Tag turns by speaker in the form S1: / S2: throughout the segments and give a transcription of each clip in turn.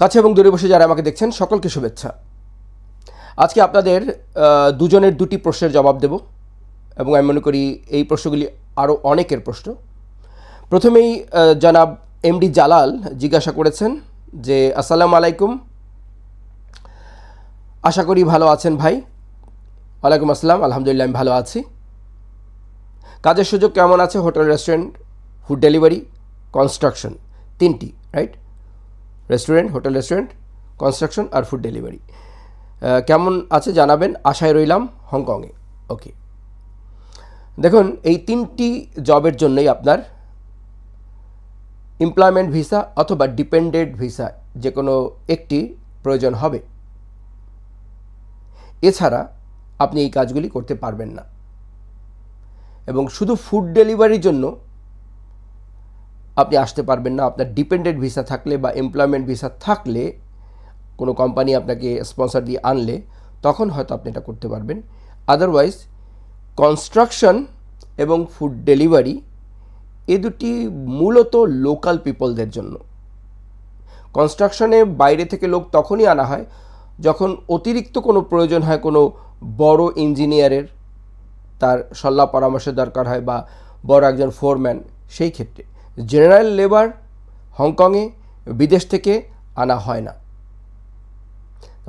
S1: কাছে এবং দূরে বসে যারা আমাকে দেখছেন, সকলকে শুভেচ্ছা। আজকে আপনাদের দুজনের দুটি প্রশ্নের জবাব দেব এবং আমি মনে করি এই প্রশ্নগুলি আরও অনেকের প্রশ্ন। প্রথমেই জনাব এমডি জালাল জিজ্ঞাসা করেছেন যে, আসসালামু আলাইকুম। আশা করি ভালো আছেন ভাই? ওয়ালাইকুম আসসালাম, আলহামদুলিল্লাহ, আমি ভালো আছি। কাজের সুযোগ কেমন আছে? Hotel, restaurant, food delivery, construction? তিনটি, right? Restaurant, hotel restaurant, construction আর ফুড ডেলিভারি। কেমন আছে জানাবেন? আশায় রইলাম হংকংয়ে। ওকে দেখুন, এই তিনটি জবের জন্যই আপনার এমপ্লয়মেন্ট ভিসা অথবা ডিপেন্ডেন্ট ভিসা যে কোনো একটি প্রয়োজন হবে। এছাড়া আপনি এই কাজগুলি করতে পারবেন না। এবং শুধু ফুড ডেলিভারির জন্য আপনি আসতে পারবেন না। আপনার ডিপেন্ডেন্ট ভিসা থাকলে বা এমপ্লয়মেন্ট ভিসা থাকলে, কোনো কোম্পানি আপনাকে স্পন্সর দিয়ে আনলে, তখন হয়তো আপনি এটা করতে পারবেন। আদারওয়াইজ কনস্ট্রাকশন এবং ফুড ডেলিভারি এ দুটি মূলত লোকাল পিপলদের জন্য। কনস্ট্রাকশনে বাইরে থেকে লোক তখনই আনা হয় যখন অতিরিক্ত কোনো প্রয়োজন হয়, কোনো বড় ইঞ্জিনিয়ারের তার সল্লা পরামর্শের দরকার হয় বা বড় একজন ফোরম্যান সেই ক্ষেত্রে। জেনারেল লেবার হংকংয়ে বিদেশ থেকে আনা হয় না।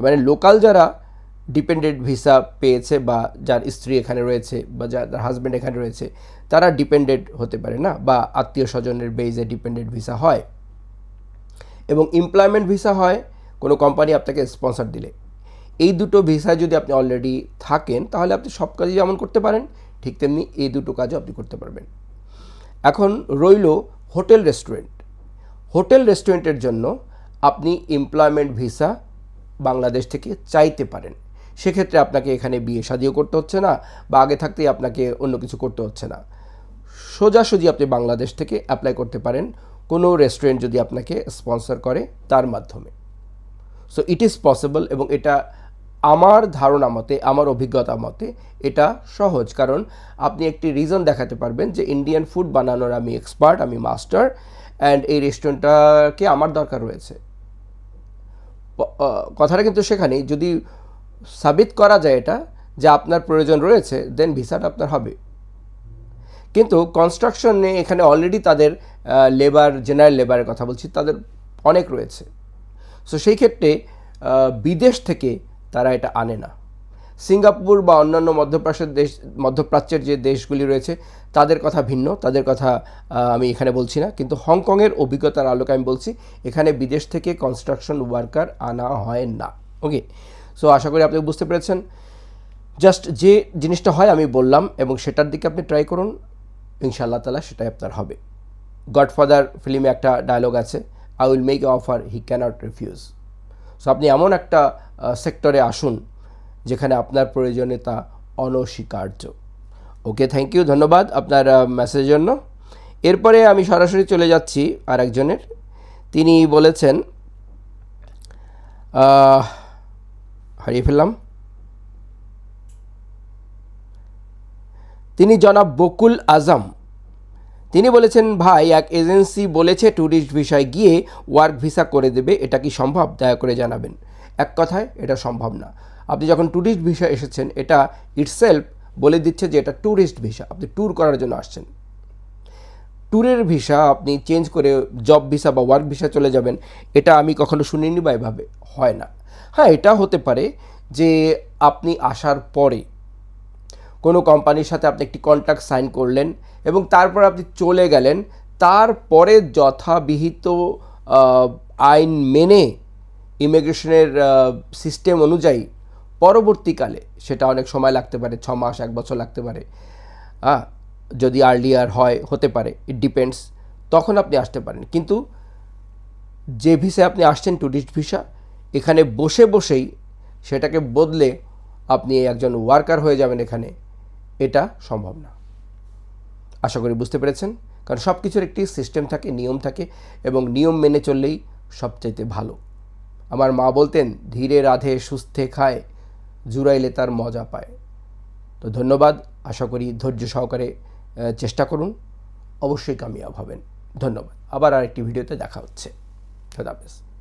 S1: মানে লোকাল যারা ডিপেন্ডেন্ট ভিসা পেয়েছে বা যার স্ত্রী এখানে রয়েছে বা যার হাজব্যান্ড এখানে রয়েছে, তারা ডিপেন্ডেন্ট হতে পারে না বা আত্মীয় স্বজনের বেজে ডিপেন্ডেন্ট ভিসা হয়। এবং এমপ্লয়মেন্ট ভিসা হয়, কোনো কোম্পানি আপনাকে স্পন্সর দিলে। এই দুটো ভিসায় যদি আপনি অলরেডি থাকেন, তাহলে আপনি সব কাজই যেমন করতে পারেন, ঠিক তেমনি এই দুটো কাজও আপনি করতে পারবেন। এখন রইল হোটেল রেস্টুরেন্ট। হোটেল রেস্টুরেন্টের জন্য আপনি এমপ্লয়মেন্ট ভিসা বাংলাদেশ থেকে চাইতে পারেন। সেক্ষেত্রে আপনাকে এখানে বিয়ে শাদিও করতে হচ্ছে না বা আগে থাকতেই আপনাকে অন্য কিছু করতে হচ্ছে না। সোজাসুজি আপনি বাংলাদেশ থেকে অ্যাপ্লাই করতে পারেন। কোনো রেস্টুরেন্ট যদি আপনাকে স্পন্সর করে তার মাধ্যমে। সো ইট ইজ পসিবল এবং এটা আমার ধারণা মতে, আমার অভিজ্ঞতা মতে এটা সহজ। কারণ আপনি একটি রিজন দেখাতে পারবেন যে ইন্ডিয়ান ফুড বানানোর আমি এক্সপার্ট আমি মাস্টার অ্যান্ড এই রেস্টুরেন্টটাকে আমার দরকার রয়েছে। কথাটা কিন্তু সেখানেই, যদি সাবিত করা যায় এটা, যে আপনার প্রয়োজন রয়েছে দেন ভিসাটা আপনার হবে। কিন্তু কনস্ট্রাকশনে এখানে অলরেডি তাদের লেবার জেনারেল লেবারের কথা বলছি, তাদের অনেক রয়েছে। সো সেই ক্ষেত্রে বিদেশ থেকে তারা এটা আনে না। সিঙ্গাপুর বা অন্যান্য মধ্যপ্রাচ্যের দেশ, মধ্যপ্রাচ্যের যে দেশগুলি রয়েছে, তাদের কথা ভিন্ন, তাদের কথা আমি এখানে বলছি না। কিন্তু হংকংয়ের অভিজ্ঞতার আলোকে আমি বলছি, এখানে বিদেশ থেকে কনস্ট্রাকশন ওয়ার্কার আনা হয় না। ওকে সো আশা করি আপনি বুঝতে পেরেছেন। জাস্ট যে জিনিসটা হয়, আমি বললাম, এবং সেটার দিকে আপনি ট্রাই করুন। ইনশাআল্লাহ তালা সেটাই আপনার হবে। গডফাদার ফিল্মে একটা ডায়লগ আছে I will make offer he can't refuse so আপনি এমন একটা সেক্টরে আসুন, যেখানে আপনার প্রয়োজনীয়তা অনস্বীকার্য। ওকে থ্যাংক ইউ ধন্যবাদ আপনার মেসেজের জন্য। এরপরে আমি সরাসরি চলে যাচ্ছি আর একজনের তিনি বলেছেন হারিয়ে ফেললাম। তিনি জনাব বকুল আজম। তিনি বলেছেন, ভাই, এক এজেন্সি বলেছে ট্যুরিস্ট ভিসায় গিয়ে ওয়ার্ক ভিসা করে দেবে, এটা কি সম্ভব? দয়া করে জানাবেন। এক কথায় এটা সম্ভব না। আপনি যখন ট্যুরিস্ট ভিসা এসেছেন, এটা ইটসেলফ বলে দিচ্ছে যে এটা ট্যুরিস্ট ভিসা আপনি ট্যুর করার জন্য আসছেন। ট্যুরের ভিসা আপনি চেঞ্জ করে জব ভিসা বা ওয়ার্ক ভিসা চলে যাবেন, এটা আমি কখনো শুনিনি বা এভাবে হয় না। হ্যাঁ এটা হতে পারে যে আপনি আসার পরে কোনো কোম্পানির সাথে আপনি একটি কন্ট্রাক্ট সাইন করলেন এবং তারপর আপনি চলে গেলেন, তারপরে যথাবিহিত আইন মেনে ইমিগ্রেশনের সিস্টেম অনুযায়ী পরবর্তীকালে সেটা অনেক সময় লাগতে পারে, ছ মাস, এক বছর লাগতে পারে। হ্যাঁ যদি আর্লিয়ার হয়, হতে পারে ইট ডিপেন্ডস তখন আপনি আসতে পারেন। কিন্তু যে ভিসায় আপনি আসছেন ট্যুরিস্ট ভিসা এখানে বসে বসেই সেটাকে বদলে আপনি একজন ওয়ার্কার হয়ে যাবেন এখানে, এটা সম্ভব না। আশা করি বুঝতে পেরেছেন? কারণ সব কিছুর একটি সিস্টেম থাকে, নিয়ম থাকে, এবং নিয়ম মেনে চললেই সবচাইতে ভালো। আমার মা বলতেন, ধীরে রাধে, সুস্থে খায়, জুড়াইলে তার মজা পায়। তো ধন্যবাদ, আশা করি ধৈর্য সহকারে চেষ্টা করুন। অবশ্যই কামিয়াব হবেন। ধন্যবাদ। আবার আরেকটি ভিডিওতে দেখা হচ্ছে। হাফেজ।